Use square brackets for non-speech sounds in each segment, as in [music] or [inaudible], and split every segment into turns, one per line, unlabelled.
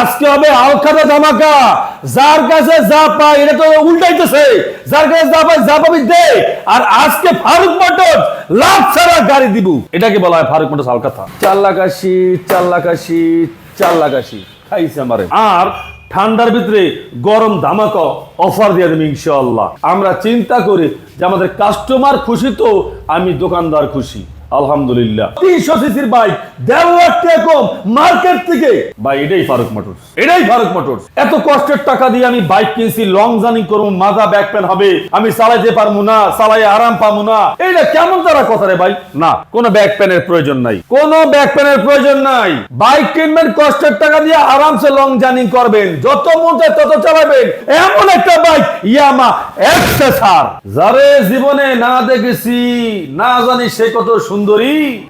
আজকে হবে আলখাতা ধামাকা। যার কাছে যা পাই এটা তো উল্টাইতেছে। যার কাছে যা পাই যা পাবি দে। আর আজকে ফারুক মোটর লাখ ছাড়া গাড়ি দিব। এটাকে বলা হয় ফারুক মোটর আলকাতা চার লাখ আশি চার লাখ আশি চার লাখ আশি খাইছে আমারে। আর ঠান্ডার ভিতরে গরম ধামাকা অফার দিয়ে দেবে ইনশাআল্লাহ। আমরা চিন্তা করি যে আমাদের কাস্টমার খুশি তো, আমি দোকানদার খুশি। আলহামদুলিল্লাহ। তিনশো সিসির বাইক দেড় কম মার্কেট থেকে। ভাই এটাই ফারুক মোটরস। এটাই ফারুক মোটরস। এত কষ্টের টাকা দিয়ে আমি বাইক কিনছি লং জার্নি করব মাজা ব্যাক পেন হবে আমি চালাইতে পারব না চালাই আরাম পাবো না। এইটা কেমন তারা কথা রে ভাই? না কোনো ব্যাক পেনের প্রয়োজন নাই। কোনো ব্যাক প্রয়োজন নাই। বাইক কিনবেন কষ্টের টাকা দিয়ে আরামসে লং জার্নি করবেন। যত মন চায় তত চালাবেন। এমন একটা বাইক ইয়ামা এক্সেসার যারে জীবনে না দেখেছি না জানি সে কত সুন্দরী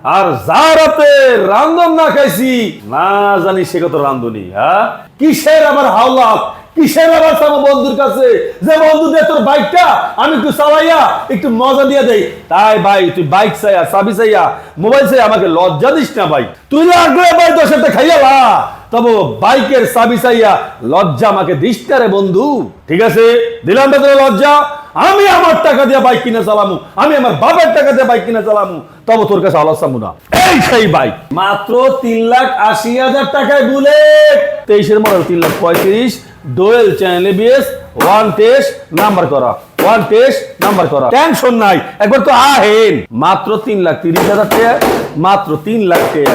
আর যার হাতে রান্ধন না খাইছি, না জানি সে কত রান্ধনী হ্যাঁ? কিসের আবার হাওলা? কিসের আবার আমার বন্ধুর কাছে? যে বন্ধু দে তোর বাইকটা, আমি একটু চালাইয়া, একটু মজা দিয়ে দেই। তাই ভাই, তুই বাইক চাইয়া, চাবি চাইয়া, মোবাইল চাইয়া আমাকে লজ্জা দিস না ভাই। তুই লাগলে ভাই খাইয়া লা। তবে বাইকের চাবি চাইয়া লজ্জা আমাকে দিস রে বন্ধু। ঠিক আছে? দিলাম বেতনে লজ্জা। আমি আমার টাকা দিয়ে বাইক কিনে চালামু। আমি আমার বাবার টাকা দিয়ে বাইক কিনে চালামু। তবে তোর কাছে আলাদা চামু না। এই সেই বাইক মাত্র তিন লাখ আশি হাজার টাকায় বুলেট। তেইশের মডেল তিন লাখ পঁয়ত্রিশ। Dual channel ABS one test number করা। ওয়ান টেস্ট নাম্বার করা। টেনশন নাই। একবার তো আহেন। মাত্র তিন লাখ তিরিশ হাজার টাকা মাত্র তিন লাখ টাকা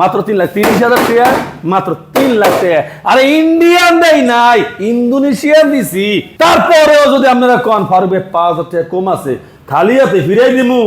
মাত্র তিন লাখ তিরিশ হাজার টাকা মাত্র তিন লাখ টাকা। আরে ইন্ডিয়ান দেয় নাই ইন্দোনেশিয়ান দিছি। তারপরেও যদি আপনারা কন পাঁচ হাজার টাকা কম আছে খালিয়াতে ফিরে ফিরাই দিমু।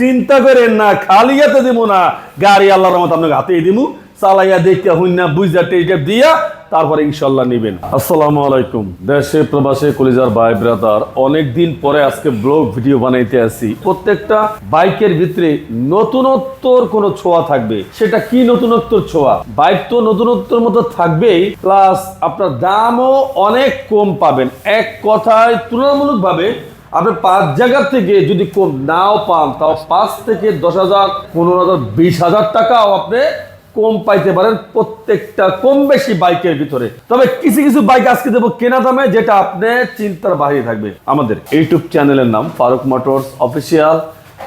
চিন্তা করেন না খালিয়াতে দিমু না। গাড়ি আল্লাহর রহমত আপনাকে হাতেই দিমু। চালাইয়া দেখতে হইন না বুঝা টেস্ট দিয়া তারপরে ইনশাল্লাহ নিবেন। আসসালামু আলাইকুম। দেশে, প্রবাসে, কলিজার ভাই, ব্রাদার অনেক দিন পরে আজকে ব্লগ ভিডিও বানাইতে আসি। প্রত্যেকটা বাইকের ভিতরে নতুনত্বর কোনো ছোঁয়া থাকবে। সেটা কি নতুনত্বর ছোঁয়া? বাইক তো নতুনত্বর মতো থাকবেই, প্লাস আপনার দামও অনেক কম পাবেন। এক কথায় তুলনামূলক ভাবে আপনি পাঁচ জায়গা থেকে যদি কম নাও পান, তাও পাঁচ থেকে দশ হাজার, পনেরো হাজার, বিশ হাজার টাকাও আপনি কম পাইতে পারেন, প্রত্যেকটা কম বেশি বাইকের ভিতরে। তবে কিছু কিছু বাইক আজকে দেবো কেনা দামে, যেটা আপনি চিন্তার বাহিরে থাকবে আমাদের ইউটিউব চ্যানেলের নাম ফারুক মোটরস অফিসিয়াল।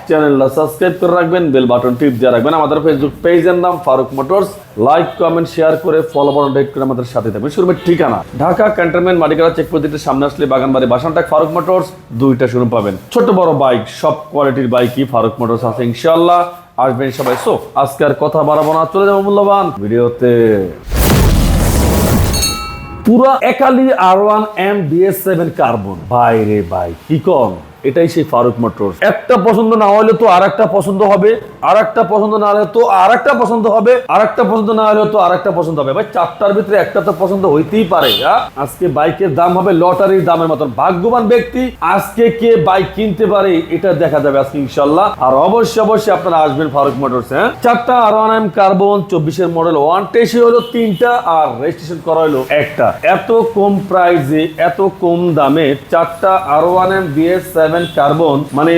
চ্যানেলটা সাবস্ক্রাইব করে রাখবেন, বেল বাটন টিপ দিয়ে রাখবেন। আমাদের ফেসবুক পেজের নাম Faruk motors. Like comment share করে ফলো বাটন ডেট করে আমাদের সাথে থাকবেন। শুরু ঠিকানা, ঢাকা ক্যান্টনমেন্ট চেক পদ্ধতির সামনে আসলে বাগানবাড়ি বাসানটাক ফারুক মোটরস, দুইটা শুরু পাবেন। ছোট বড় বাইক, সব কোয়ালিটির বাইকই ফারুক মোটরস আছে ইনশাল্লাহ আসবেন সবাই। সো, আজকে আর কথা বাড়াবো না, চলে যাব মূল্যবান ভিডিওতে। পুরা একালি R one M BS seven carbon বাইরে বাই কি কম এটাই সেই ফারুক মোটরস একটা পছন্দ না হলে তো আর একটা পছন্দ হবে আর একটা পছন্দ না হলে তো আর একটা পছন্দ হবে আর একটা পছন্দ না হলে তো আর একটা পছন্দ হবে। ভাই, চারটার ভিতরে একটা তো পছন্দ হইতেই পারে হ্যাঁ? আজকে বাইকের দাম হবে লটারির দামের মতন। ভাগ্যবান ব্যক্তি, আজকে কে বাইক কিনতে পারে এটা দেখা যাবে আজকে ইনশাল্লাহ আর অবশ্যই অবশ্যই আপনারা আসবেন ফারুক মোটরস হ্যাঁ? চারটা আর ওয়ান এম কার্বন, চব্বিশের মডেল ওয়ান টেসি হলো তিনটা আর রেজিস্ট্রেশন করা হলো একটা। এত কম প্রাইসে, এত কম দামে চারটা R one M BS carbon মানে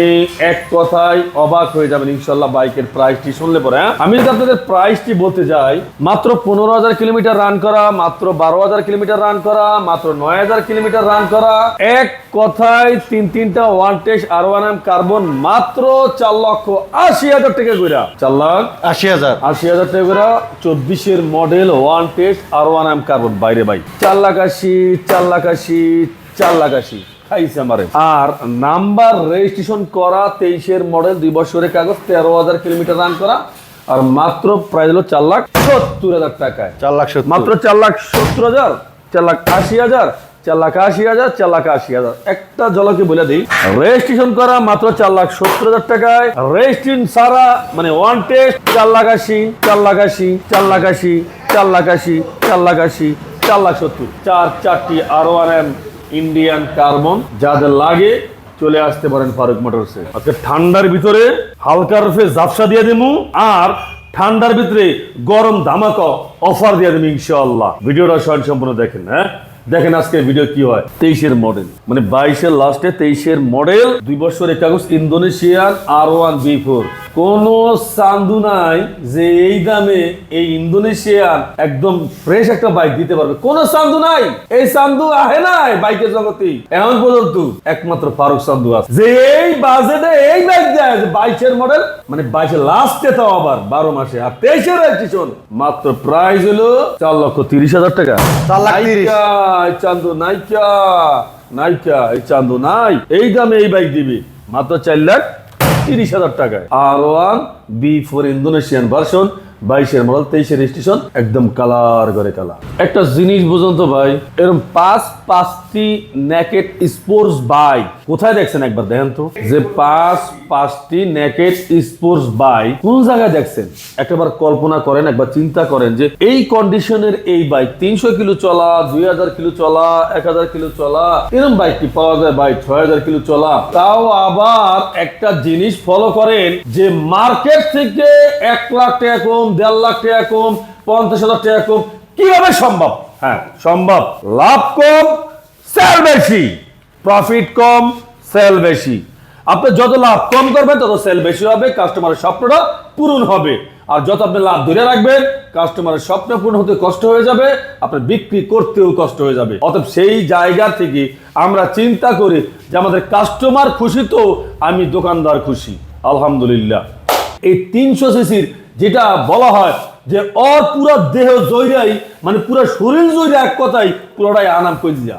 এক কথায় অবাক হয়ে যাবেন ইনশাল্লাহ বাইকের প্রাইসটি শুনলে পরে হ্যাঁ? আমি যদি আপনাদের প্রাইসটি বলতে যাই মাত্র পনেরো হাজার কিলোমিটার রান করা মাত্র বারো হাজার কিলোমিটার রান করা মাত্র নয় হাজার কিলোমিটার রান করা এক কথায় তিন তিনটা one test R one M carbon মাত্র চার লক্ষ আশি হাজার টাকা কইরা। চার লাখ
আশি হাজার।
আশি হাজার টাকা করে চব্বিশের model one test R one M carbon বাইরে বাই চার লাখ আশি চার লাখ আশি চার লাখ আশি। আমারে আর নাম্বার রেজিস্ট্রেশন করা তেইশের মডেল দুই বছরের কাগজ তেরো হাজার কিলোমিটার রান করা আর মাত্র প্রাইস হলো চার লাখ সত্তর হাজার টাকায়
চার লাখ
মাত্র চার লাখ সত্তর হাজার চার লাখ আশি হাজার চার লাখ আশি হাজার চার লাখ আশি হাজার একটা জলকে বলে দিই রেজিস্ট্রেশন করা মাত্র চার লাখ সত্তর হাজার টাকায় রেজিস্ট্রেশন সারা মানে ওয়ান টেস্ট চার লাখ আশি চার লাখ আশি চার লাখ আশি চার লাখ আশি চার লাখ আশি চার লাখ সত্তর চার চারটি R one M Indian carbon যাদের লাগে চলে আসতে পারেন ফারুক মোটরসে। আজকে ঠান্ডার ভিতরে হালকা রুফে জাপসা দিয়ে দেবো আর ঠান্ডার ভিতরে গরম ধামাকা অফার দিয়ে দেবো ইনশাআল্লাহ। ভিডিওটা স্বয়ং সম্পূর্ণ দেখেন হ্যাঁ? দেখেন আজকে ভিডিও কি হয়। তেইশের মডেল মানে বাইশের লাস্টে তেইশের মডেল দুই বছরের কাগজ Indonesian R one B four কোন চান্দু নাই যে এই দামে এই ইন্দোনেশিয়ান একদম ফ্রেশ একটা বাইক দিতে পারবে। কোন চান্দু নাই। এই চান্দু আহে নাই বাইকের জগতে। এমন পর্যন্ত একমাত্র ফারুক চান্দু আছে। যে এই বাজেটে এই বাইক দেয় যে বাইশের মডেল মানে বাইশের লাস্টে তাও আবার বারো মাসে। আর তেইশের রেজিস্ট্রেশন মাত্র প্রাইস হলো চার লক্ষ তিরিশ হাজার টাকা।
চার লাখ তিরিশ।
নাইকা, এই চান্দু নাইকা নাইকা এই চান্দু নাই। এই দামে এই বাইক দিবি। মাত্র চার লাখ তিরিশ হাজার টাকায়। R one B four Indonesian version বাইশের মডেল, তেইশের রেজিস্ট্রেশন একদম কালার করে কালার। একটা জিনিস বুঝুন তো ভাই এরকম পাঁচ পাঁচটি নেকেট স্পোর্টস বাইক কোথায় দেখছেন একবার দেখেন তো? যে পাঁচ পাঁচটি নেকেট স্পোর্টস বাইক কোন জায়গায় দেখছেন? একবার কল্পনা করেন, একবার চিন্তা করেন যে এই কন্ডিশনের এই বাইক তিনশো কিলো চলা, দুই হাজার কিলো চলা, এক হাজার কিলো চলা এরকম বাইক কি পাওয়া যায় বাইক ছয় হাজার কিলো চলা। তাও আবার একটা জিনিস ফলো করেন যে মার্কেট থেকে এক লাখ টাকা কম দেড় লাখ টাকা কম, পঞ্চাশ হাজার টাকা কম, কীভাবে সম্ভব? হ্যাঁ সম্ভব। লাভ কম সেল বেশি। প্রফিট কম সেল বেশি। আপনি যত লাভ কম করবেন, তত সেল বেশি হবে কাস্টমারের স্বপ্নটা পূরণ হবে। আর যত আপনি লাভ ধরে রাখবেন কাস্টমারের স্বপ্ন পূরণ হতে কষ্ট হয়ে যাবে আপনার বিক্রি করতেও কষ্ট হয়ে যাবে। অতএব সেই জায়গা থেকে আমরা চিন্তা করি যে আমাদের কাস্টমার খুশি তো, আমি দোকানদার খুশি। আলহামদুলিল্লাহ। এই তিনশো সিসির যেটা বলা হয় যে অর পুরা দেহ জয়রাই মানে পুরা শরীর জয়রা এক কথাই পুরোটাই আনাম কইজা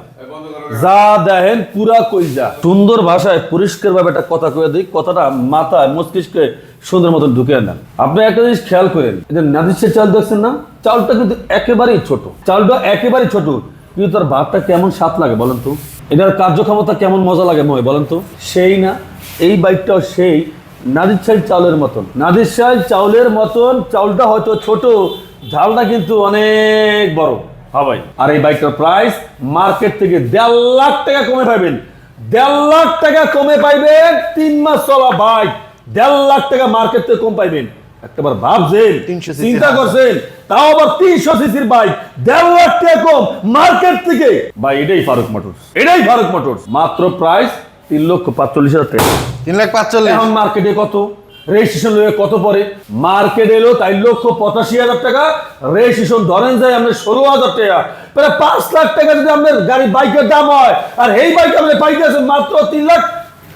যা দেখেন পুরা কইজা সুন্দর ভাষায় পরিষ্কার ভাবে একটা কথা কয়ে দিই, কথাটা মাথায়, মস্তিষ্কে সুন্দর মতন ঢুকে নেন। আপনি একটা জিনিস খেয়াল করেন যে নাদিসের চাল দেখছেন না? চালটা কিন্তু একেবারেই ছোট। চালটা একেবারেই ছোট। কিন্তু তার ভাতটা কেমন স্বাদ লাগে বলেন তো? এটার কার্যক্ষমতা কেমন মজা লাগে মনে বলেন তো? সেই না, এই বাইকটাও সেই নাদির চাল চাউলের মতন। নাদির চাল চাউলের মতন চাউলটা হয়তো ছোট ঝালটা কিন্তু অনেক বড়। হ্যাঁ ভাই। আর এই বাইকটার প্রাইস মার্কেট থেকে দেড় লাখ টাকা কমে পাইবেন। দেড় লাখ টাকা কমে পাইবেন তিন মাস চলা বাইক দেড় লাখ টাকা মার্কেট থেকে কম পাইবেন। একটাবার ভাবছেন
300
চিন্তা করছেন তাও আবার তিনশো সিসির বাইক। দেড় লাখ টাকা কম মার্কেট থেকে। ভাই এটাই ফারুক মোটরস। এটাই ফারুক মোটরস। মাত্র প্রাইস তিন লক্ষ পাঁচচল্লিশ হাজার টাকা।
তিন লাখ পাঁচচল্লিশ।
এখন মার্কেটে কত? রেজিস্ট্রেশন কত পরে? মার্কেট এলো তাই লক্ষ পঁচাশি হাজার টাকা। রেজিস্ট্রেশন ধরেন যায় আপনার ষোলো হাজার টাকা। প্রায় পাঁচ লাখ টাকা যদি আপনার গাড়ি বাইকের দাম হয় আর এই বাইক আপনি পাইতে আছেন মাত্র তিন লাখ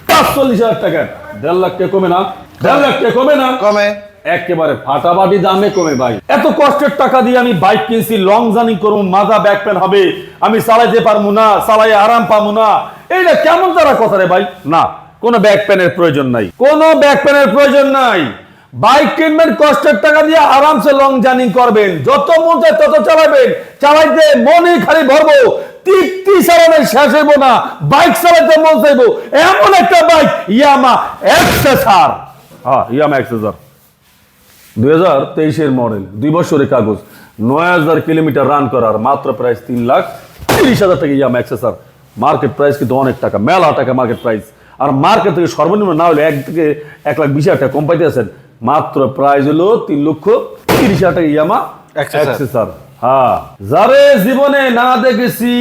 পাঁচচল্লিশ হাজার টাকা। দেড় লাখ টাকা কমে না? দেড় লাখ টাকা কমে না?
কমে।
একেবারে ফাটাফাটি দামে কমে ভাই। এত কষ্টের টাকা দিয়ে আমি বাইক কিনছি লং জার্নি করব, মাজা ব্যাক পেন হবে, আমি চালাইতে পারব না চালাই আরাম পাবো না। এইটা কেমন তারা কথা রে ভাই? না, কোনো ব্যাক পেনের প্রয়োজন নাই। কোনো ব্যাক পেনের প্রয়োজন নাই। বাইক কিনবেন, কষ্টের টাকা দিয়ে আরামসে লং জার্নি করবেন। যত মন চায় তত চালাবেন। চালাইতে মনে খালি ভরবো। তৃপ্তি চালানো শেষ হইব না। বাইক চালাইতে মন চাইব। এমন একটা বাইক, ইয়ামা এক্সেসার হ্যাঁ ইয়ামা এক্সেসার দুই হাজার তেইশের মডেল দুই বছরের কাগজ নয় হাজার কিলোমিটার রান করার মাত্র প্রাইস তিন লাখ তিরিশ হাজার টাকা ইয়াম এক্সেসার মার্কেট প্রাইস কিন্তু অনেক টাকা মেলা টাকা মার্কেট প্রাইস আর মার্কেট থেকে সর্বনিম্ন না হলে এক থেকে এক লাখ বিশ হাজার টাকা কম পাইতে আছেন মাত্র প্রাইস হলো তিন লক্ষ তিরিশ হাজার টাকা ইয়ামা। এক্সেসার হ্যাঁ। যারে জীবনে না দেখেছি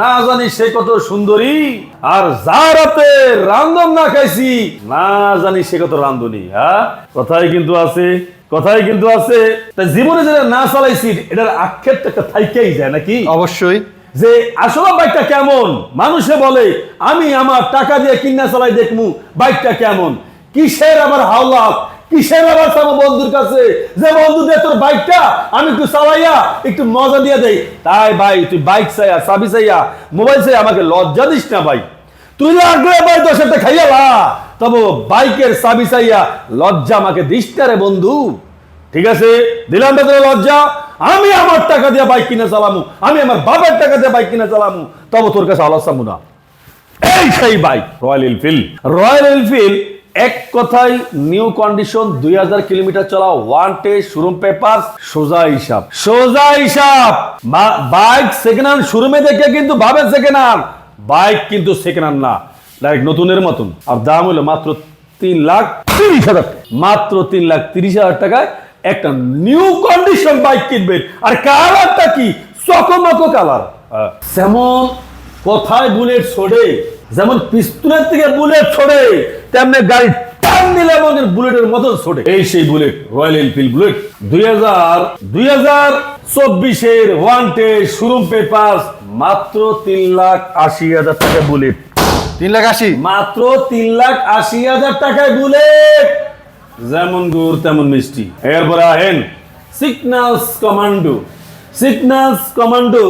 না জানি সে কত সুন্দরী আর যার হাতে রান্ধন না খাইছি না জানি সে কত রান্ধনি হ্যাঁ? কথাই কিন্তু আছে কথাই কিন্তু আছে। তা জীবনে যেটা না চালাইছি এটার আক্ষেপ তো একটা থাইকেই যায় নাকি?
অবশ্যই।
যে আসলে বাইকটা কেমন? মানুষে বলে আমি আমার টাকা দিয়ে কিনা চালাই দেখমু বাইকটা কেমন? কিসের আবার হাওলা? কিসের আবার চাবো বন্ধুর কাছে? যে বন্ধু দে তোর বাইকটা আমি একটু চালাইয়া একটু মজা দিয়ে দেই। তাই ভাই তুই বাইক চাইয়া চাবি চাইয়া মোবাইল চাইয়া আমাকে লজ্জা দিস না ভাই। তুই লাগলে ভাই দশ একটা খাইয়া তবে বাইকের চাবি চাইয়া লজ্জা আমাকে দিস না রে বন্ধু। ঠিক আছে? দিলাম বেতনে লজ্জা। আমি আমার টাকা দিয়ে বাইক কিনে চালামু। আমি আমার বাবার টাকা দিয়ে বাইক কিনে চালামু। তবে তোর কাছে আলাদা চামু না। এই সেই bike Royal Enfield Royal Enfield এক কথায় নিউ কন্ডিশন দুই হাজার কিলোমিটার চলা ওয়ান টে শোরুম পেপার সোজা হিসাব। সোজা হিসাব! বাইক সেকেন্ড হ্যান্ড শোরুমে দেখে কিন্তু ভাবে সেকেন্ড হ্যান্ড বাইক কিন্তু সেকেন্ড হ্যান্ড না। ডাইরেক্ট নতুনের মতন। আর দাম হলো মাত্র তিন লাখ তিরিশ হাজার। মাত্র তিন লাখ তিরিশ হাজার টাকায় একটা নিউ কন্ডিশন বাইক কিনবেন। আর কালারটা কি? চকমকো কালার যেমন কথায় বুলেট ছড়ে যেমন পিস্তলের থেকে বুলেট ছড়ে তেমনি গাড়ি টান দিলে আমাদের বুলেটের মতন ছোটে এই সেই বুলেট রয়্যাল এনফিল্ড বুলেট। দুই হাজার দুই হাজার চব্বিশের ওয়ান শোরুম পেপার মাত্র তিন লাখ আশি হাজার টাকা বুলেট।
তিন লাখ আশি?
মাত্র তিন লাখ আশি হাজার টাকায় বুলেট। যেমন গুড় তেমন মিষ্টি। এরপরে আহেন সিগনালস কমান্ডো সিগনালস কমান্ডো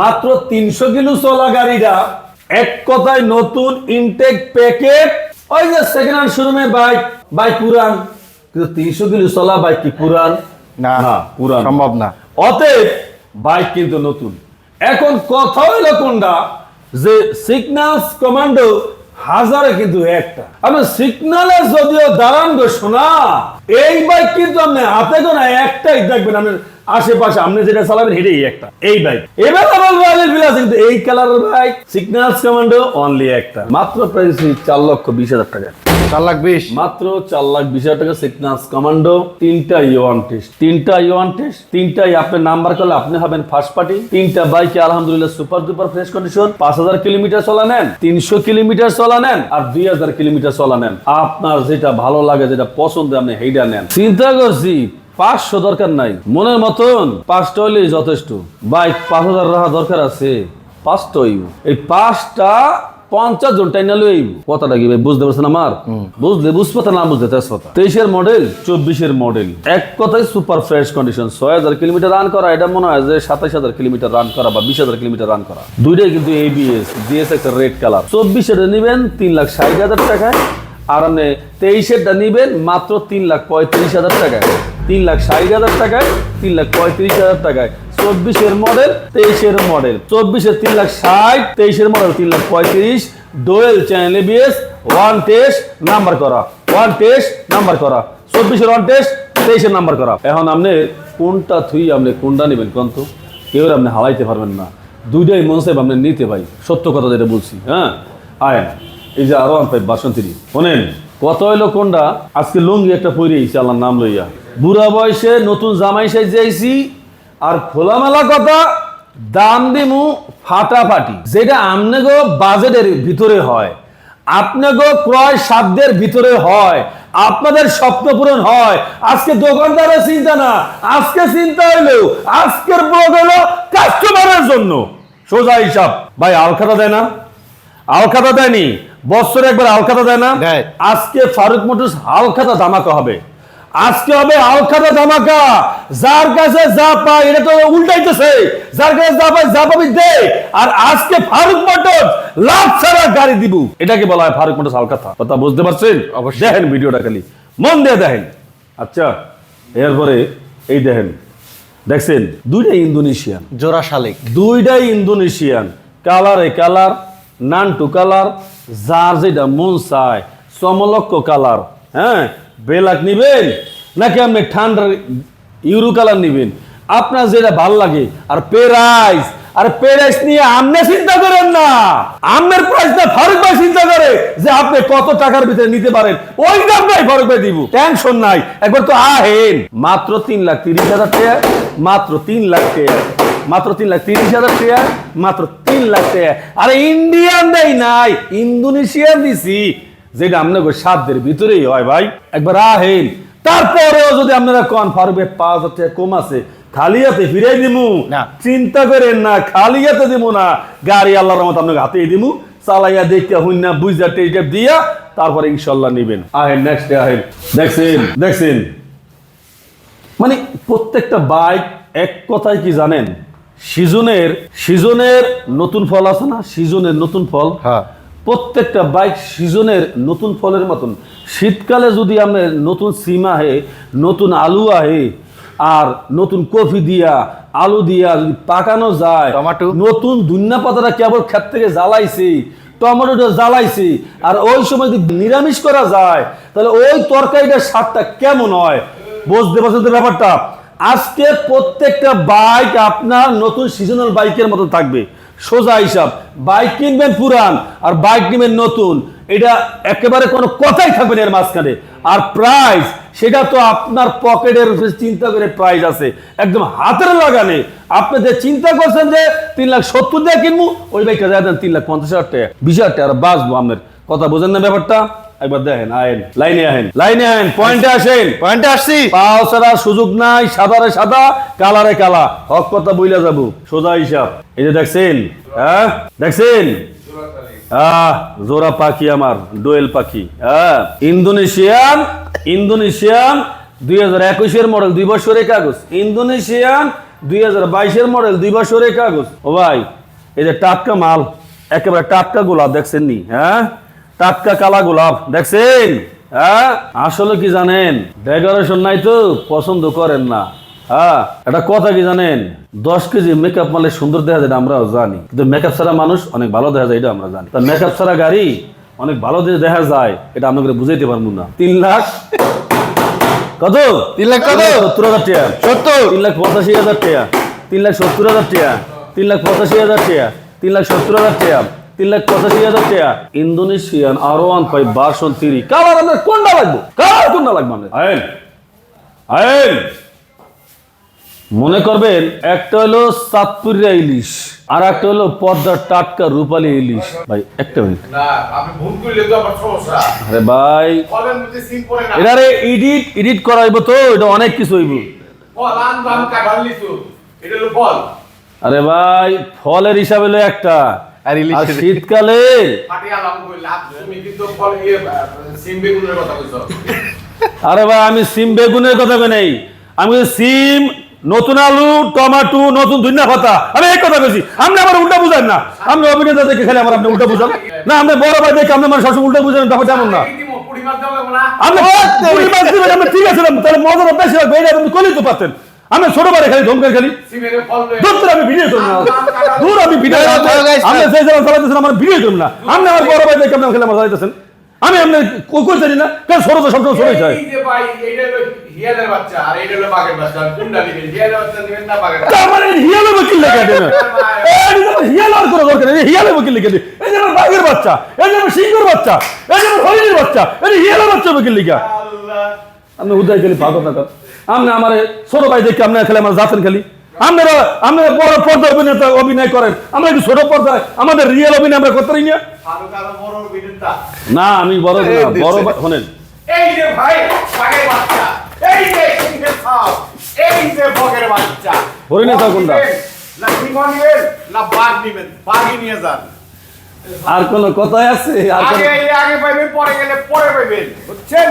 মাত্র তিনশো কিলো চলা গাড়িটা এক কথায় নতুন ইনটেক প্যাকেট ওই যে সেকেন্ড হ্যান্ড শোরুমে বাইক বাইক পুরান। কিন্তু তিনশো কিলো চলা বাইক কি পুরান?
না
পুরান।
সম্ভব না।
অতএব বাইক কিন্তু নতুন। এখন কথা হইল কোনটা? যে সিগনালস কমান্ডো হাজারে কিন্তু একটা। আমি সিগনালে যদিও দাঁড়ান গো শোনা এই বাইক কিন্তু আপনি হাতে না একটাই দেখবেন, আপনি আশেপাশে, আপনি যেটা চালাবেন হেঁটেই একটা, এই বাইক এবার আমার রয়্যাল বিলাস কিন্তু এই কালারের বাইক সিগনাল কমান্ডো অনলি একটা। মাত্র প্রাইস চার লক্ষ বিশ হাজার টাকা।
চার লাখ বিশ।
মাত্র চার লাখ বিশ হাজার টাকা সিগনাস কমান্ডো, তিনটা ইওয়ান টেস্ট। তিনটা ইওয়ান টেস্ট, তিনটাই আপনার নাম্বার করলে আপনি হবেন ফার্স্ট পার্টি তিনটা বাইকে আলহামদুলিল্লাহ সুপার ডুপার ফ্রেশ কন্ডিশন পাঁচ হাজার কিলোমিটার চলা নেন, তিনশো কিলোমিটার চলা নেন, আর দুই হাজার কিলোমিটার চলা নেন। আপনার যেটা ভালো লাগে, যেটা পছন্দ, আপনি সেইটা নেন। চিন্তা করছি, পাঁচশো দরকার নাই। মনের মতন পাঁচটা হইলেই যথেষ্ট। বাইক পাঁচ হাজার রাখা দরকার আছে পাঁচটা এই পাঁচটা পঞ্চাশ জন টাইনা লই কথাটা কি ভাই? বুঝতে পারছেন আমার? বুঝলে বুঝতে না বুঝতে তেজপাতা। তেইশের মডেল চব্বিশের মডেল এক কথায় সুপার ফ্রেশ কন্ডিশন ছয় হাজার কিলোমিটার রান করা, এটা মনে হয় যে সাতাশ হাজার কিলোমিটার রান করা বা বিশ হাজার কিলোমিটার রান করা। দুইটাই কিন্তু এবিএস দিয়েছে একটা রেড কালার চব্বিশের নিবেন তিন লাখ ষাট হাজার টাকায়, আর আপনি তেইশেরটা নিবেন মাত্র তিন লাখ পঁয়ত্রিশ হাজার টাকায়। তিন লাখ ষাট হাজার টাকায়, তিন লাখ পঁয়ত্রিশ হাজার টাকায়। চব্বিশের মডেল তেইশের মডেল চব্বিশের তিন লাখ ষাট, তেইশের মডেল তিন লাখ পঁয়ত্রিশ। Dual channel ABS one test number করা। ওয়ান টেস্ট নাম্বার করা। চব্বিশের ওয়ান টেস্ট তেইশের নাম্বার করা। এখন আপনি কোনটা থুই আপনি কোনটা নেবেন কোন তো? কেউ আপনি হারাইতে পারবেন না। দুইটাই মনসেব আপনি নিতে ভাই। সত্য কথা যেটা বলছি হ্যাঁ? আয়েন, এই যে আরও আনতে বাসন্তীরি শোনেন, কত হইল কোনটা? আজকে লুঙ্গি একটা পরে আল্লাহর নাম লইয়া। বুড়া বয়সে নতুন জামাই সাইজে আইছি আর খোলামেলা কথা দাম দিমু ফাটাফাটি। যেটা আমনেগো বাজেটের ভিতরে হয় আপনাগো ক্রয় সাধ্যের ভিতরে হয় আপনাদের স্বপ্ন পূরণ হয়। আজকে দোকানদারের চিন্তা না আজকে চিন্তা হইল আজকের ব্লগ হলো কাস্টমারের জন্য। সোজা হিসাব। ভাই আলখাতা দেয় না? আলখাতা দেয়নি? বছরে একবার আলখাতা দেয় না। আজকে ফারুক মোটরস আলখাতা ধামাকা হবে। আজকে হবে আলখাতা ধামাকা। যার কাছে যা পায় এটা তো উল্টাইতেছে। যার কাছে যা পায় যা পাবি দে। আর আজকে ফারুক মোটরস লাভ ছাড়া গাড়ি দিব। এটাকে বলা হয় ফারুক মোটরস আলখাতা কথা বুঝতে পারছেন?
অবশ্যই।
দেখেন ভিডিওটা খালি। মন দিয়ে দেখেন। আচ্ছা এরপরে এই দেখেন। দেখছেন? দুইটা ইন্দোনেশিয়ান।
জোড়া শালিক।
দুইটাই ইন্দোনেশিয়ান। কালার এ কালার নান টু কালার যার যেটা মন চায় সমলক্ষ কালার। হ্যাঁ? বেলাক নিবেন নাকি আপনি ঠান্ডার ইউরো কালার নিবেন? আপনার যেটা ভালো লাগে। আর পেরাইস আর পেরাইস নিয়ে আপনি চিন্তা করেন না। আপনার প্রাইসটা ফারুক ভাই চিন্তা করে যে আপনি কত টাকার ভিতরে নিতে পারেন। ওই দামটাই ফারুক ভাই দিব। টেনশন নাই। একবার তো আহেন। মাত্র তিন লাখ তিরিশ হাজার টাকা। মাত্র তিন লাখ টাকা। মাত্র তিন লাখ তিরিশ হাজার টাকা। মাত্র তিন লাখ টাকা। আরে ইন্ডিয়ান দেয় নাই। ইন্দোনেশিয়ান দিছি। যেটা আপনাকে সাধ্যের ভিতরেই হয় ভাই। একবার আহেন তারপরেও যদি আপনারা কন ফারুকে পাঁচ হাজার টাকা কম আছে খালি হাতে ফিরাই দিমু।
না।
চিন্তা করেন না খালি হাতে দিমু না। গাড়ি আল্লাহর রহমত আপনাকে হাতেই দিমু। চালাইয়া দেখতে হইন না বুঝা টেপ দিয়া তারপরে ইনশাল্লাহ নিবেন। আহেন নেক্সট আহেন দেখছেন দেখছেন। মানে প্রত্যেকটা বাইক এক কথায় কি জানেন? সিজনের সিজনের নতুন ফল আছে না? সিজনের নতুন ফল
হ্যাঁ।
প্রত্যেকটা বাইক সিজনের নতুন ফলের মতন। শীতকালে যদি আমরা নতুন সিম আহে নতুন আলু আহে আর নতুন কফি দিয়া আলু দিয়া যদি পাকানো যায়
টমেটো।
নতুন দুনিয়া পাতাটা কেবল ক্ষেত থেকে জ্বালাইছে টমেটোটা জ্বালাইছি আর ওই সময় যদি নিরামিষ করা যায় তাহলে ওই তরকারিটার স্বাদটা কেমন হয়? বুঝতে পারছেন ব্যাপারটা? আজকে প্রত্যেকটা বাইক আপনার নতুন সিজনাল বাইকের মতো থাকবে। সোজা হিসাব। বাইক কিনবেন পুরান আর বাইক কিনবেন নতুন। এটা একেবারে কোনো কথাই থাকবে না এর মাঝখানে। আর প্রাইস সেটা তো আপনার পকেটের চিন্তা করে প্রাইস আছে। একদম হাতের লাগানে। আপনি যে চিন্তা করছেন যে তিন লাখ সত্তর দিয়ে কিনবো, ওই বাইকটা দেন তিন লাখ পঞ্চাশ হাজার টাকা, বিশ হাজার টাকা, আর বাঁচবো আপনার। কথা বোঝেন না ব্যাপারটা? একবার দেখেন আহেন লাইনে আহেন লাইনে আহেন পয়েন্টে আসেন।
পয়েন্টে আসছি।
পাও ছাড়া সুযোগ নাই সাদারে সাদা কালারে কালা। হক কথা বইলা যাব সোজা হিসাব। এই যে দেখছেন হ্যাঁ? দেখছেন? আহ জোড়া পাখি আমার দোয়েল পাখি হ্যাঁ? ইন্দোনেশিয়ান ইন্দোনেশিয়ান দুই হাজার একুশের মডেল দুই বছরের কাগজ। ইন্দোনেশিয়ান দুই হাজার বাইশের মডেল দুই বছরের কাগজ। ও ভাই এই যে টাটকা মাল একেবারে টাটকা গোলাপ দেখছেন নি হ্যাঁ? টাটকা কালা গোলাপ। দেখছেন? হ্যাঁ? আসলে কি জানেন? ডেকোরেশন নাই তো পছন্দ করেন না। হ্যাঁ? একটা কথা কি জানেন? দশ কেজি মেকআপ মালে সুন্দর দেখা যায় এটা আমরাও জানি। কিন্তু মেকআপ ছাড়া মানুষ অনেক ভালো দেখা যায় এটা আমরা জানি। তা মেকআপ ছাড়া গাড়ি অনেক ভালো দেখা যায় এটা আপনাকে বুঝাইতে পারব না। তিন লাখ কত?
তিন লাখ কত?
সত্তর হাজার টাকা।
সত্তর?
তিন লাখ পঁচাশি হাজার টাকা। তিন লাখ সত্তর হাজার টাকা। তিন লাখ পঁচাশি হাজার টাকা। তিন লাখ সত্তর হাজার টাকা। তিন লাখ পঁচাশি হাজার টাকা। Indonesian R one five version three colour আপনার কোনটা লাগবে? কালার কোনটা লাগবে আপনার? আইন। আইন। মনে করবেন একটা হলো সাতপুরিয়া ইলিশ আর একটা হলো পদ্মার টাটকা রূপালী ইলিশ। ভাই একটা মিনিট। আরে ভাই
পড়ে না।
এডিট এডিট করাইবো তো এটা অনেক কিছু হইব।
এটা
আরে ভাই ফলের হিসাবে হলো একটা।
আর
শীতকালে আরে ভাই আমি সিম বেগুনের কথা কই আমি সিম নতুন আলু টমাটো নতুন দুনিয়া কথা আমি এই কথা বলছি আপনি আমার উল্টা বুঝান না। আপনি অভিনেতা দেখে খালি আমার আপনি উল্টা বুঝান। না আপনি বড় ভাই দেখে আপনি আমার সবসময় উল্টা বুঝান ব্যাপারটা এমন না। আপনি আপনি ঠিক আছে তাহলে মজাটা বেশি লাগবে এটা আপনি কলেই তো পারতেন আমি ছোট বারে খালি ধমকার খালি। দূর আমি ভিডিও করব না দূর আমি ভিডিও আপনি সেই জায়গা চালাতেছেন আমার ভিডিও করব না। আপনি আমার বড় ভাই দেখে আপনি খেলে আমার চালাতেছেন। আমি আপনি কই কই জানি না কারণ ছোট তো সবসময় ছোটই চাই
এই যে ভাই এইটা হলো হিয়ালের বাচ্চা আর এইটা হলো বাঘের বাচ্চা। কোনটা দিবেন? হিয়ালের বাচ্চা দিবেন না বাঘের বাচ্চা?
আমার এই হিয়ালে বকিল লেগে দেন এই যে আমার হিয়ালে দরকার এই হিয়ালে বকিল লেগে দিন এই যে আমার বাচ্চা এই যে আমার সিংহের বাচ্চা এই যে আমার বাচ্চা আপনি উদয় খালি পাগল না আপনি আমার ছোট ভাই দেখে আপনি খেলে আমার জাতেন খালি। আপনারা আপনারা বড় পর্দা অভিনেতা অভিনয় করেন। আমরা একটু ছোট পর্দায় আমাদের রিয়েল অভিনয় আমরা করতে না? না আমি বড় বড় শোনেন।
এই যে ভাই বাচ্চা। এই যে এই যে বগের বাচ্চা।
কোনটা?
না সিংহ নিবেন না বাঘ নিবেন। বাঘই নিয়ে যান।
আর কোন কথাই আছে? আর
আগে আগে পাইবেন পরে গেলে পরে পাইবেন। বুঝছেন?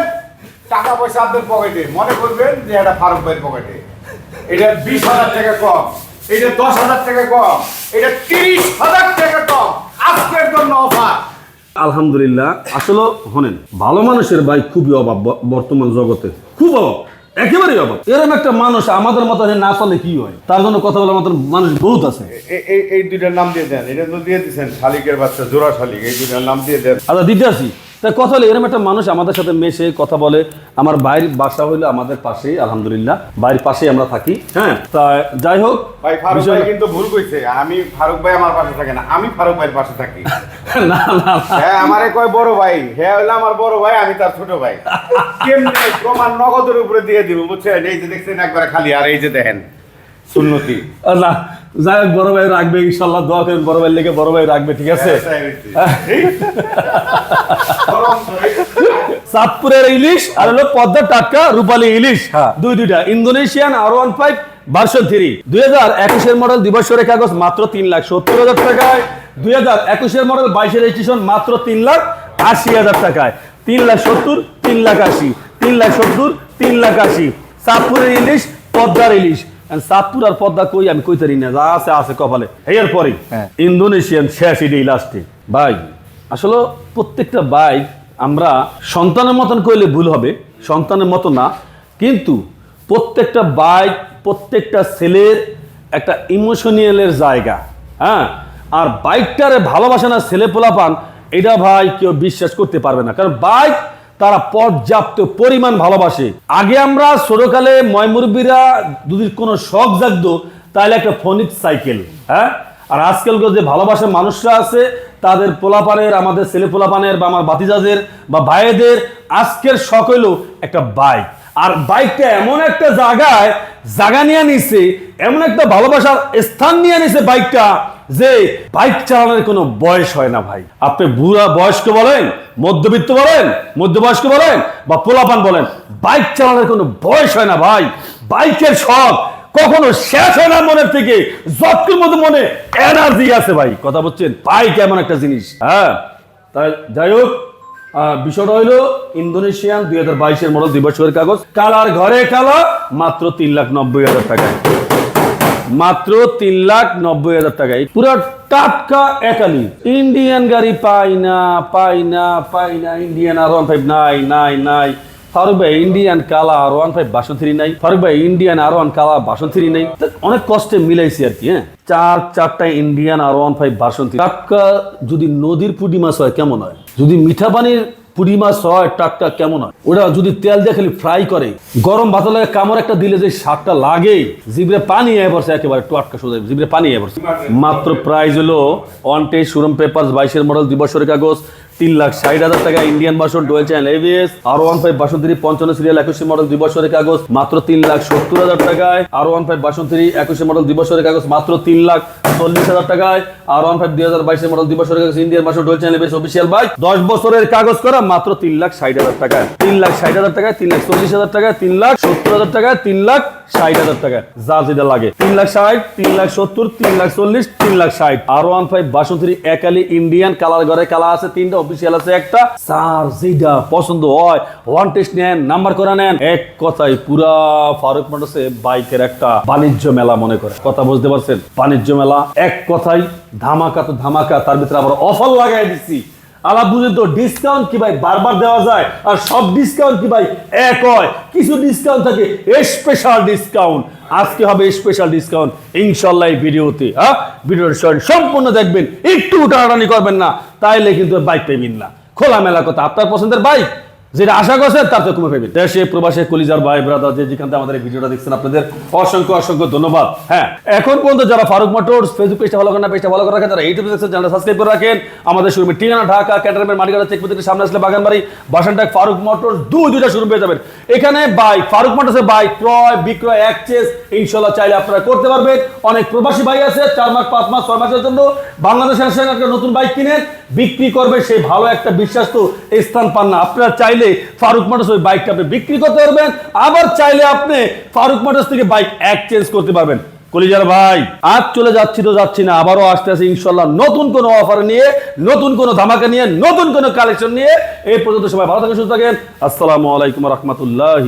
টাকা পয়সা আপনার পকেটে মনে করবেন যে এটা ফারুক ভাইয়ের পকেটে এটা বিশ হাজার টাকা কম এটা দশ হাজার টাকা কম এটা তিরিশ হাজার টাকা কম। আজকের জন্য অফার
আলহামদুলিল্লাহ আসলে শোনেন ভালো মানুষের ভাই খুবই অভাব বর্তমান জগতে। খুব অভাব একেবারেই অভাব। এরকম একটা মানুষ আমাদের মতো না চলে কি হয়? তার জন্য কথা বলার মতো মানুষ বহুত আছে।
এই এই দুইটার নাম দিয়ে দেন। এটা তো দিয়ে দিচ্ছেন শালিকের বাচ্চা জোড়া শালিক এই দুইটার নাম দিয়ে দেন।
আচ্ছা দিতে আসি। তাই কথা হলে এরকম একটা মানুষ আমাদের সাথে মেশে কথা বলে। আমার বাইরের বাসা হইল আমাদের পাশেই আলহামদুলিল্লাহ। বাড়ির পাশেই আমরা থাকি হ্যাঁ? তা যাই হোক
ভাই ফারুক ভাই কিন্তু ভুল কইছে। আমি ফারুক ভাই আমার পাশে থাকে না। আমি ফারুক ভাইয়ের পাশে থাকি। [laughs]
না না
হ্যাঁ আমারে কয় বড় ভাই। হ্যাঁ হলো আমার বড় ভাই আমি তার ছোট ভাই। [laughs] কেমনে প্রমাণ নগদের উপরে দিয়ে দিব বুঝছেন? এই যে দেখছেন একবারে খালি। আর এই যে দেখেন সুন্নতি।
আর না যাই হোক বড় ভাই রাখবে ইনশাল্লাহ দোয়া করেন বড় ভাই লেগে বড় ভাই রাখবে ঠিক আছে? চাঁদপুরের ইলিশ আর হলো পদ্মা টাটকা রূপালী ইলিশ।
হ্যাঁ।
দুই দুইটা Indonesian R one five version three. দুই হাজার একুশের মডেল দিবসের কাগজ মাত্র তিন লাখ সত্তর হাজার টাকায়। দুই হাজার একুশের মডেল বাইশের রেজিস্ট্রেশন মাত্র তিন লাখ আশি হাজার টাকায়। তিন লাখ সত্তর তিন লাখ আশি। তিন লাখ সত্তর তিন লাখ আশি। চাঁদপুরের ইলিশ পদ্মার ইলিশ। চাঁদপুর আর পদ্মা কই আমি কইতে পারি না যা আছে আছে কপালে। এর পরেই
হ্যাঁ।
ইন্দোনেশিয়ান শেষ এটাই লাস্টে ভাই আসলে প্রত্যেকটা বাইক আমরা সন্তানের মতন করলে ভুল হবে সন্তানের মতো না। কিন্তু প্রত্যেকটা বাইক প্রত্যেকটা ছেলের একটা ইমোশনালের জায়গা হ্যাঁ? আর বাইকটারে ভালোবাসা না ছেলে পোলাপান এটা ভাই কেউ বিশ্বাস করতে পারবে না। কারণ বাইক তারা পর্যাপ্ত পরিমাণ ভালোবাসে। আগে আমরা ছোটকালে ময়মুরবিরা যদি কোনো শখ জাগতো, তাহলে একটা ফোনিক সাইকেল হ্যাঁ? আর আজকালকার যে ভালোবাসার মানুষরা আছে, তাদের পোলাপানের, আমাদের ছেলে পোলাপানের বা আমার বাতিজাদের বা ভাইদের, আজকের শখ হইল একটা বাইক। আর বাইকটা এমন একটা জায়গায়, জায়গা নিয়ে নিছে, এমন একটা ভালোবাসার স্থান নিয়ে নিছে বাইকটা যে বাইক চালানোর কোনো বয়স হয় না ভাই। আপনি বুড়া বয়স্ক বলেন, মধ্যবিত্ত বলেন, মধ্যবয়স্ক বলেন বা পোলাপান বলেন, বাইক চালানোর কোনো বয়স হয় না ভাই। বাইকের শখ কখনো শেষ হয় না মনের থেকে যতটুর মধ্যে মনে এনার্জি আছে ভাই। কথা বলছেন, বাইক এমন একটা জিনিস। হ্যাঁ তাই যাই হোক বিষয়টা হইল ইন্দোনেশিয়ান দুই হাজার বাইশের মডেল দুই বছরের কাগজ। কালার ঘরে কালা মাত্র তিন লাখ নব্বই হাজার টাকায়। মাত্র তিন লাখ নব্বই হাজার টাকায় পুরো টাটকা একালি। ইন্ডিয়ান গাড়ি পাই না পাই না পাই না। ইন্ডিয়ান আর ওয়ান ফাইভ নাই নাই নাই। ফারুক ভাই ইন্ডিয়ান কালা R one five version three নাই। ফারুক ভাই ইন্ডিয়ান আর ওয়ান কালা বাসন থ্রি নাই অনেক কষ্টে মিলাইছি আর কি হ্যাঁ? চার, চারটা Indian R one five version three টাটকা যদি নদীর পুডি মাছ হয়, কেমন হয়? যদি মিঠা পানির পুরি মাছ হয়, টাটকা কেমন হয়? ওটা যদি তেল দিয়ে খালি ফ্রাই করে, গরম ভাত লাগে কামড় একটা দিলে যে স্বাদটা লাগে জিবরে পানি এ পড়ছে একেবারে টাটকা সোজা জিবরে পানি এ পড়ছে মাত্র প্রাইস হলো অন টেস্ট শোরুম পেপার বাইশের মডেল দুই বছরের কাগজ তিন লাখ ষাট হাজার টাকা Indian version dual channel ABS R one five version three serial একুশে মডেল দুই বছরের কাগজ মাত্র তিন লাখ সত্তর হাজার টাকায় আর ওয়ান ফাইভ বাসন একুশে মডেল দুই বছরের কাগজ মাত্র তিন লাখ চল্লিশ হাজার টাকায় আর ওয়ান ফাইভ দুই হাজার বাইশের মডেল দুই বছরের কাগজ Indian version dual channel ABS official bike দশ বছরের কাগজ করা মাত্র তিন লাখ ষাট হাজার টাকায় তিন লাখ ষাট হাজার টাকায় তিন লাখ চল্লিশ হাজার টাকায় তিন লাখ সত্তর হাজার টাকায় তিন লাখ ষাট হাজার টাকায় যা যেটা লাগে তিন লাখ ষাট তিন লাখ সত্তর তিন লাখ চল্লিশ তিন লাখ ষাট আর ওয়ান ফাইভ বাসন্তী একালি ইন্ডিয়ান কালার ঘরে কালার আছে তিনটা অফিসিয়াল আছে একটা। স্যার যেটা পছন্দ হয় ওয়ান টেস্ট নেন নাম্বার করে নেন। এক কথাই পুরা ফারুক মোটরসে বাইকের একটা বাণিজ্য মেলা মনে করে। কথা বুঝতে পারছেন? বাণিজ্য মেলা, এক কথাই ধামাকা তো ধামাকা, তার ভিতরে আবার অফার লাগাই দিচ্ছি আলা বুঝেন তো ডিসকাউন্ট কি ভাই? বারবার দেওয়া যায়। আর সব ডিসকাউন্ট কি ভাই? এক হয়। কিছু ডিসকাউন্ট থাকে স্পেশাল ডিসকাউন্ট আজকে হবে স্পেশাল ডিসকাউন্ট ইনশাল্লাহ এই ভিডিওতে হ্যাঁ? ভিডিওটা সম্পূর্ণ দেখবেন, একটু টানাটানি করবেন না, তাইলে কিন্তু বাইক পেবেন না। খোলামেলা কথা, আপনার পছন্দের বাইক যেটা আশা করছেন তার তো কমে পাবেন দেশে প্রবাসে কলিজার ভাই ব্রাদার যে যেখান থেকে আমাদের ভিডিওটা দেখছেন, আপনাদের অসংখ্য অসংখ্য ধন্যবাদ। হ্যাঁ এখন পর্যন্ত যারা ফারুক মোটরস ফেসবুক পেজটা ফলো করেন পেজটা ফলো করে রাখেন যারা ইউটিউব দেখছেন চ্যানেলটা সাবস্ক্রাইব করে রাখেন। আমাদের শোরুমে ঠিকানা ঢাকা, ক্যাটারমের চেক প্রতিটি সামনে আসলে বাগানবাড়ি বাসানটাক ফারুক মোটরস দুই দুইটা শোরুম পেয়ে যাবেন। এখানে বাইক ফারুক মোটরসের বাইক ক্রয়, বিক্রয় এক্সচেঞ্জ ইনশাল্লাহ চাইলে আপনারা করতে পারবেন। অনেক প্রবাসী ভাই আছে, চার মাস, পাঁচ মাস, ছয় মাসের জন্য বাংলাদেশের সঙ্গে একটা নতুন বাইক কিনেন। বিক্রি করবে সেই ভালো একটা বিশ্বাস তো স্থান পান না। আপনারা চাইলে ফারুক মোটরস ওই বাইকটা আপনি বিক্রি করতে পারবেন, আবার চাইলে আপনি ফারুক মোটরস থেকে বাইক এক্সচেঞ্জ করতে পারবেন। কলিজার ভাই, আজ চলে যাচ্ছি তো যাচ্ছি না, আবারও আসতে আসি ইনশাল্লাহ নতুন কোনো অফার নিয়ে, নতুন কোনো ধামাকা নিয়ে, নতুন কোনো কালেকশন নিয়ে। এই পর্যন্ত সবাই ভালো থাকেন, সুস্থ থাকেন। আসসালামু আলাইকুম রহমতুল্লাহ